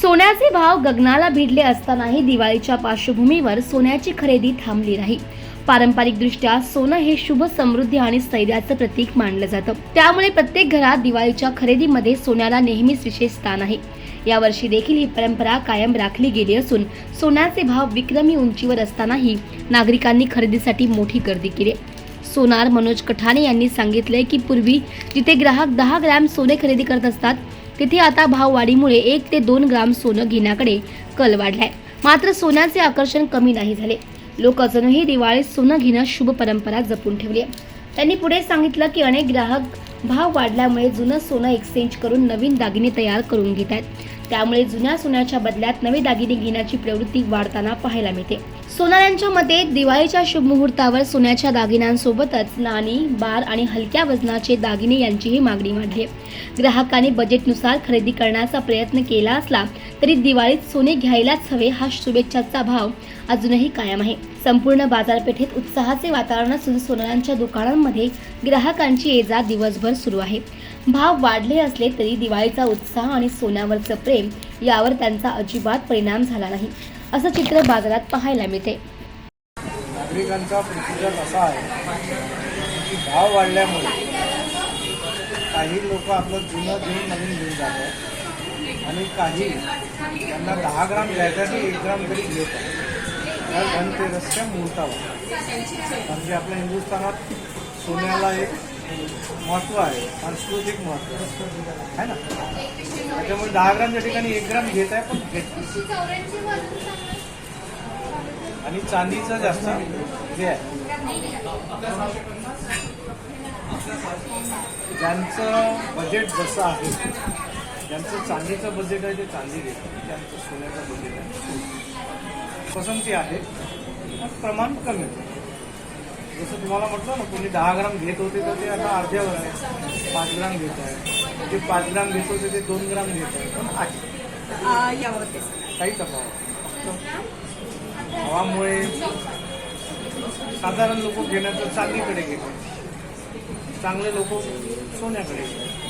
सोन्याचे भाव गगनाला भिडले असतानाही दिवाळीच्या पार्श्वभूमीवर सोन्याची खरेदी थांबली नाही. पारंपरिकदृष्ट्या सोनं हे शुभ समृद्धी आणि स्थैर्याचं प्रतीक मानलं जातं. त्यामुळे प्रत्येक घरात दिवाळीच्या खरेदीमध्ये सोन्याला नेहमीच विशेष स्थान आहे यावर्षी देखील ही परंपरा कायम राखली गेली असून सोन्याचे भाव विक्रमी उंचीवर असतानाही नागरिकांनी खरेदीसाठी मोठी गर्दी केली. सोनार मनोज कठाणे यांनी सांगितले की पूर्वी जिथे ग्राहक दहा ग्रॅम सोने खरेदी करत असतात तिथे आता भाववाढीमुळे एक ते दोन ग्राम सोनं घेण्याकडे कल वाढलाय. मात्र सोन्याचे आकर्षण कमी नाही झाले. लोक अजूनही दिवाळीत सोनं घेणं शुभ परंपरा जपून ठेवली त्यांनी पुढे सांगितलं की अनेक ग्राहक भाव वाढल्यामुळे जुनं सोनं एक्सचेंज करून नवीन दागिने तयार करून घेत आहेत. त्यामुळे जुन्या सोन्याच्या बदल्यात नवे दागिने घेण्याची प्रवृत्ती वाढताना पाहायला मिळते. सोनाऱ्यांच्या मते दिवाळीच्या शुभमुहूर्तावर सोन्याच्या दागिन्यांसोबतच नाणी बार आणि हलक्या वजनाचे दागिने यांचीही मागणी वाढली. ग्राहकांनी बजेटनुसार खरेदी करण्याचा प्रयत्न केला असला तरी दिवाळीत सोने घ्यायलाच हवे हा शुभेच्छाचा भाव अजूनही कायम आहे. संपूर्ण बाजारपेठेत उत्साहाचे वातावरण असून सोनारांच्या दुकानांमध्ये ग्राहकांची ये जा दिवसभर सुरू आहे. भाव वाढले असले तरी दिवाळीचा उत्साह आणि सोन्यावरचं प्रेम यावर त्यांचा अजिबात परिणाम झाला नाही. असं चित्र बाजारात पाहायला मिळते. नागरिकांचा प्रतिसाद असा आहे की भाव वाढल्यामुळे काही लोक आपलं जुनं घेऊन नवीन घेऊन जातात आणि काही त्यांना दहा ग्राम घ्यायसाठी एक ग्राम तरी घेत आहे या धनतेरसच्या मुहूर्तावर. म्हणजे आपल्या हिंदुस्थानात सोन्याला एक महत्त्व आहे सांस्कृतिक महत्त्व आहे. ना? त्याच्यामुळे दहा ग्रामच्या ठिकाणी एक ग्राम घेत आहे पण घेत आणि चांदीचं जास्त हे आहे. ज्यांचं बजेट जसं आहे ज्यांचं चांदीचं बजेट आहे ते चांदी घेतात. ज्यांचं सोन्याचं बजेट आहे. पसंती आहे प्रमाण कमी. आहे. जसं तुम्हाला म्हटलं ना कोणी दहा ग्राम घेत होते तर ते आता अर्ध्यावर आहे पाच ग्राम घेत आहे. जे पाच ग्राम घेत होते ते दोन ग्राम घेत आहे. पण आहे काही तफावत हवामुळे साधारण लोक घेण्याचं चांदीकडे घेतात चांगले लोक सोन्याकडे घेतात